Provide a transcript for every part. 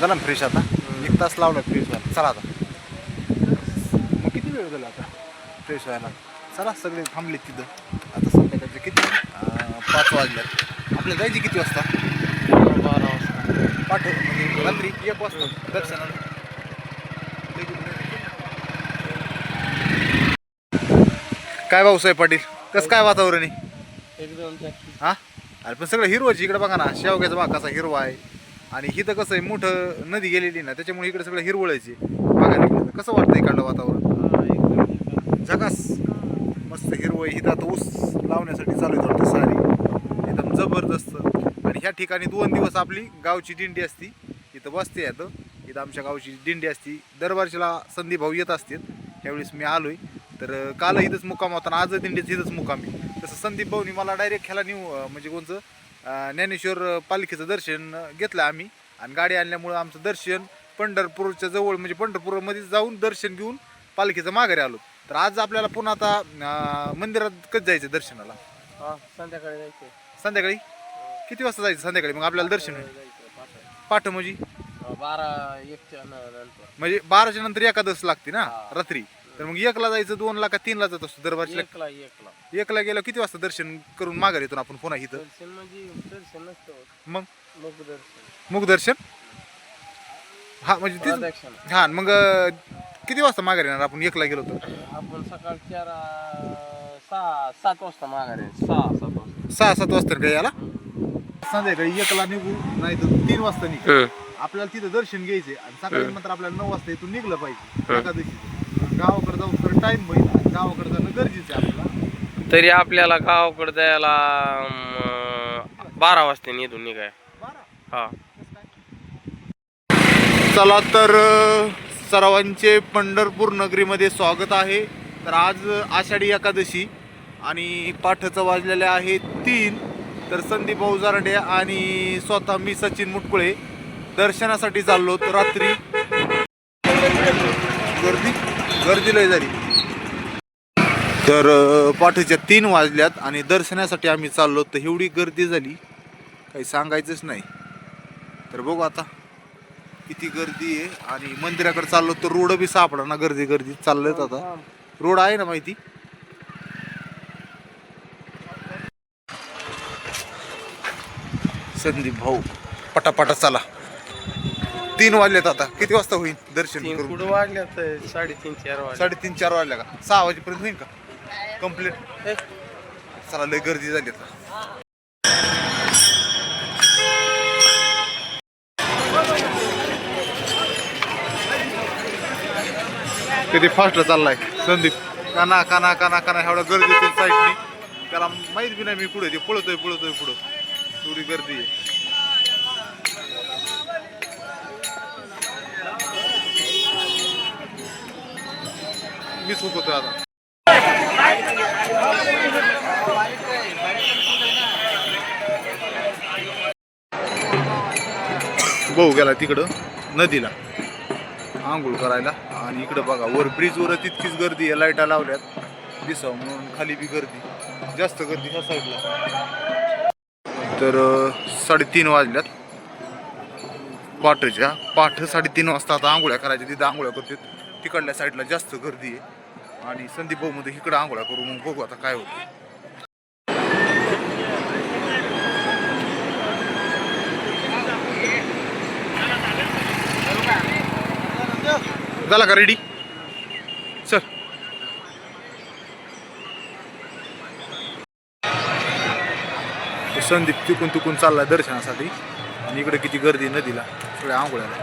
झाला ना फ्रेश आता. एक तास लावला फ्रेश व्हायला. चला आता. मग किती वेळ झाला आता? फ्रेश व्हायला. चला सगळे थांबले तिथं. आता संध्याकाळचे किती? अं, पाच वाजल्यात आपल्याला जायची किती वाजता? बारा वाजता. पाठ म्हणजे रात्री एक वाजता. दर्शनाला. काय भाऊसाहेब पाटील? कसं काय वातावरण आहे? एकदम हा? अरे पण सगळं हिरवाची इकडे बघा ना. शेवग्याचा भाग कसा हिरवा आहे. आणि इथं कसं आहे मोठं नदी गेलेली ना त्याच्यामुळे इकडे सगळं हिरवळायचे. बघायला गेलं. कसं वाटतं इकडलं वातावरण? झकास. मस्त हिरवं आहे इथं आता ऊस लावण्यासाठी चालू आहे वाटतं सारी. एकदम जबरदस्त. आणि ह्या ठिकाणी दोन दिवस आपली गावची दिंडी असती. इथं बसते येतं इथं आमच्या गावची दिंडी असती. दरवर्षीला संदीप भाऊ येत असतील त्यावेळेस मी आलोय. तर काल इथंच मुक्काम होता आणि आज दिंडीच इथंच मुक्काम आहे. तसं संदीप भाऊनी मला डायरेक्ट ह्याला नेऊ म्हणजे कोणचं? ज्ञानेश्वर पालखीचं दर्शन घेतलं आम्ही. आणि गाडी आणल्यामुळं आमचं दर्शन पंढरपूरच्या जवळ म्हणजे पंढरपूरमध्ये जाऊन दर्शन घेऊन पालखीचं माघारी आलो. तर आज आपल्याला पुन्हा आता मंदिरात कधी जायचं दर्शनाला. संध्याकाळी जायचंय. संध्याकाळी? किती वाजता जायचं संध्याकाळी? मग आपल्याला दर्शन होईल. जायचं पाठ म्हणजे? बारा एकच्या म्हणजे बाराच्या नंतर एकादश लागते ना. रात्री? तर मग एकला जायचं दोनला का तीनला जात असतो दरबारला एकला एकला. एकला गेलो किती वाजता दर्शन करून माघार येतो ना आपण पुन्हा इथं? दर्शन म्हणजे दर्शन नसतं होत. मग? मग दर्शन. मुख दर्शन? हा म्हणजे तीच प्रदक्षिणा. हा मग अं, किती वाजता माघार येणार आपण एकला गेलो तर? आपण सकाळ चार अं, सहा सात वाजता माघारी सहा सात वाजता. सहा सात वाजता याला संध्याकाळी एकला निघू नाही तर तीन वाजता निघू. आपल्याला तिथं दर्शन घ्यायचे आणि सकाळी नंतर आपल्याला नऊ वाजता इथून निघलं पाहिजे. एकादशी गावाकडे जाऊन तर टाइम होईल. आणि गावाकडे जाणं गरजेचं आहे आपल्याला. तरी आपल्याला गावाकडे जायला अं, बारा वाजता इथून निघाय. हा. चला तर अ, सर्वांचे पंढरपूर नगरीमध्ये स्वागत आहे. तर आज आषाढी एकादशी आणि पाठचं वाजलेले आहे तीन. तर संदीप भाऊ जारडे आणि स्वतः मी सचिन मुटकुळे दर्शनासाठी चाललो तर रात्री. गर्दी? गर्दी लय झाली. तर पाठीच्या तीन वाजल्यात आणि दर्शनासाठी आम्ही चाललो तर एवढी गर्दी झाली काही सांगायचंच नाही. तर बघू आता किती गर्दी आहे. आणि मंदिराकडे चाललो तर रोड बी सापडा ना गर्दी गर्दी चाललोय आता. रोड आहे ना माहिती? संदीप भाऊ पटापटा चला. तीन वाजलेत आता. किती वाजता होईल दर्शन तीन करून? कुठं वाजल्या तर साडेतीन चार वाजले साडेतीन चार वाजल्या का? सहा वाजेपर्यंत होईल का? कंप्लीट चला लय गर्दी झाली आता. किती फास्ट चाललाय संदीप. काना काना काना काना एवढा गर्दी साईडनी. त्याला माहीत बी नाही मी पुढे ते पळतोय पळतोय पुढं. थोडी गर्दी आहे. मी चुकतोय आता. भाऊ गेला तिकडं नदीला. आंघोळ करायला. आणि इकडं बघा वर ब्रिजवर तितकीच गर्दी आहे लाईटा लावल्यात. दिसावं म्हणून खाली बी गर्दी. जास्त गर्दी ह्या साईडला तर साडेतीन वाजल्यात. पाठच्या पाठ साडेतीन वाजता आता आंघोळ्या करायच्या तिथं आंघोळ्या करतात. तिकडल्या साईडला जास्त गर्दी आहे. आणि संदीप भाऊ मध्ये इकडं आंघोळा करू मग बघू आता काय होतं झाला का रेडी सर. संदीप चुकून चुकून चाललाय दर्शनासाठी. आणि इकडे किती गर्दी आहे नदीला. सगळ्या आंघोळ्याला.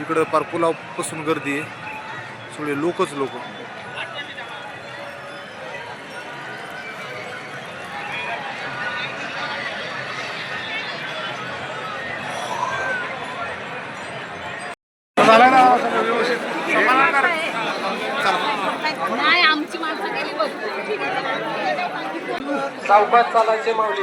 इकडं पार पुलावपासून गर्दी आहे. सगळे लोकच लोक. नाही आमची माणसं गेली बघ. सावकाश चालायचे माऊली.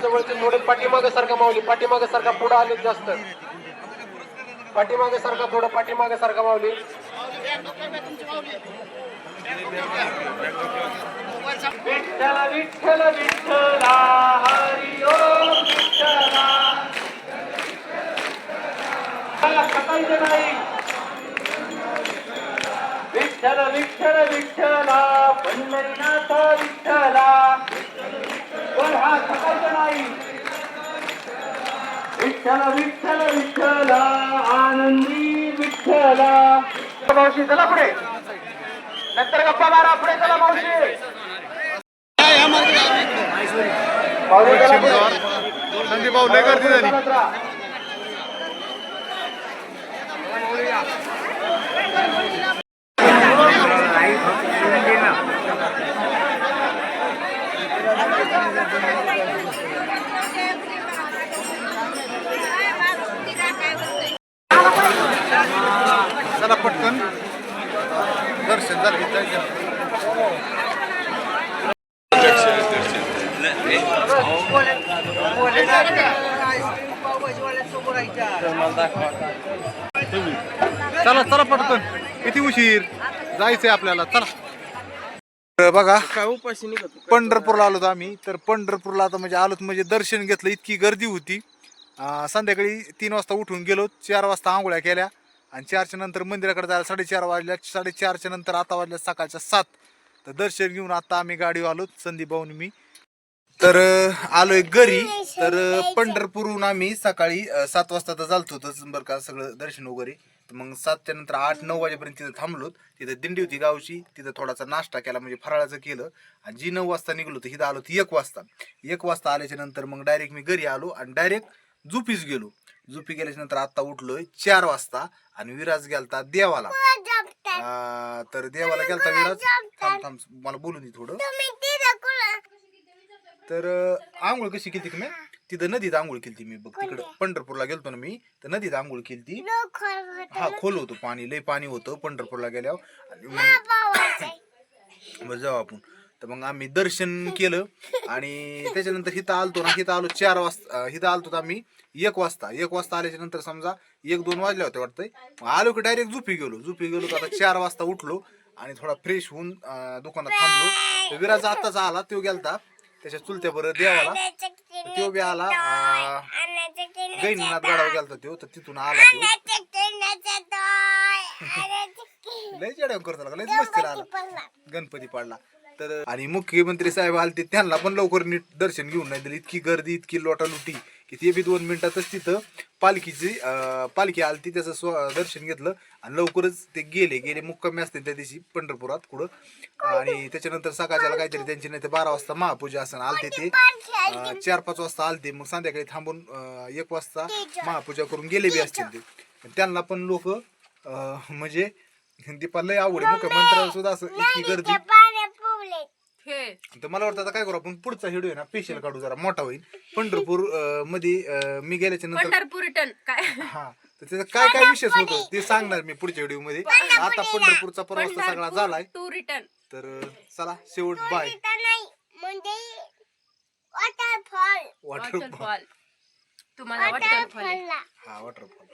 जवळचे थोडे पाठीमागे सारखा मावली पाठीमागे सारखा पुढे आले जास्त. पाठीमागे सारखा थोडं पाठीमागे सारखा मावली విఠల విఠల విఠల హరి ఓం విఠల విఠల విఠల విఠల పొన్మరినాథ విఠల విఠల విఠల విఠల ఆనందీ విఠల मावशी चला पुढे नंतर गप्पा मारा पुढे चला मावशी. संदीप भाऊ लय गर्दी झाली चालत राहा. चला पटकन दर्शन झालं की जायचं. चला चला पटकन. किती उशीर? जायचंय आपल्याला. चला. बघा. काय उपाशी निघत पंढरपूरला आलो आम्ही. तर पंढरपूरला आता म्हणजे आलोत म्हणजे दर्शन घेतलं. इतकी गर्दी होती. संध्याकाळी तीन वाजता उठून गेलो. चार वाजता आंघोळ्या केल्या. आणि चारच्या नंतर मंदिराकडे जायला साडेचार वाजल्या साडेचारच्या नंतर आता वाजल्या सकाळच्या सात. तर दर्शन घेऊन आता आम्ही गाडीवर आलो संदीप भाऊन मी. तर आलोय घरी. तर पंढरपूरहून आम्ही सकाळी सात वाजता तर चालतो होतं बरं का सगळं दर्शन वगैरे. तर मग सातच्या नंतर आठ नऊ वाजेपर्यंत तिथं थांबलो. तिथं दिंडी होती गावची. तिथं थोडासा नाश्ता केला म्हणजे फराळाचं केलं. आणि जी नऊ वाजता निघलो तर इथं आलो ती एक वाजता. एक वाजता आल्याच्यानंतर मग डायरेक्ट मी घरी आलो आणि डायरेक्ट झुपीच गेलो. झुपी गेल्याच्यानंतर आता उठलोय चार वाजता आणि विराज गेलता देवाला. तर देवाला गेलता विराज? थांब थांब मला बोलून दे थोडं. तर अं, आंघोळ कशी केली तुम्ही तिथं नदीत आंघोळ केली मी बघ तिकडं पंढरपूरला गेलतो ना मी तर नदीत आंघोळ केली हा खोल होतं पाणी लय पाणी होतं पंढरपूरला गेल्यावर. आणि मग बरं जाऊ आपण. तर मग आम्ही दर्शन केलं आणि त्याच्यानंतर हिथं आलतो ना हिथं आलो चार वाजता हिथं आलतो आम्ही एक वाजता एक वाजता आल्याच्यानंतर समजा एक दोन वाजले होते वाटतंय. मग आलो की डायरेक्ट झोपी गेलो झोपी गेलो तर आता चार वाजता उठलो आणि थोडा फ्रेश होऊन दुकानात थांबलो. तर विराज आत्ताच आला तो गेलता त्याच्या चुलत्या बरं देवाला. तर तो बी आला गैनाथ गैनीनाथ गाडावर गेलता तो तर तिथून आला तो. लय जेड्या करतो लय मस्तीला आला. गणपती पाडला. तर आणि मुख्यमंत्री साहेब आलते त्यांना पण लवकर नीट दर्शन घेऊन नाही दिलं. इतकी गर्दी इतकी लोटालुटी की ते बी दोन मिनिटातच तिथं पालखीची पालखी आलती त्याचं स्व दर्शन घेतलं. आणि लवकरच ते गेले गेले. मुक्कामी असते त्या दिवशी पंढरपुरात कुठं. आणि त्याच्यानंतर सकाळच्याला काहीतरी त्यांची नाही ते बारा वाजता महापूजा असं आलते ते. चार पाच वाजता आलते. मग संध्याकाळी थांबून एक वाजता महापूजा करून गेले बी असतील ते. त्यांना पण लोक म्हणजे दीपाला लय आवड मुख्यमंत्र्याला सुद्धा असं इतकी गर्दी. तर मला वाटतं आता काय करू आपण पुढचा व्हिडिओ आहे ना स्पेशल काढू जरा मोठा होईल. पंढरपूर अं, मध्ये अं, मी गेल्याच्यानंतर पंढरपूर रिटर्न काय? हा तर त्याचा काय काय विशेष होतं ते सांगणार मी पुढच्या व्हिडिओमध्ये आता पंढरपूरचा प्रवास तर सगळा झालाय. टू रिटर्न तर अं, चला शेवट बाय म्हणजे वॉटरफॉल वॉटरफॉल वॉटरफॉल तुम्हाला वॉटरफॉल हा वॉटरफॉल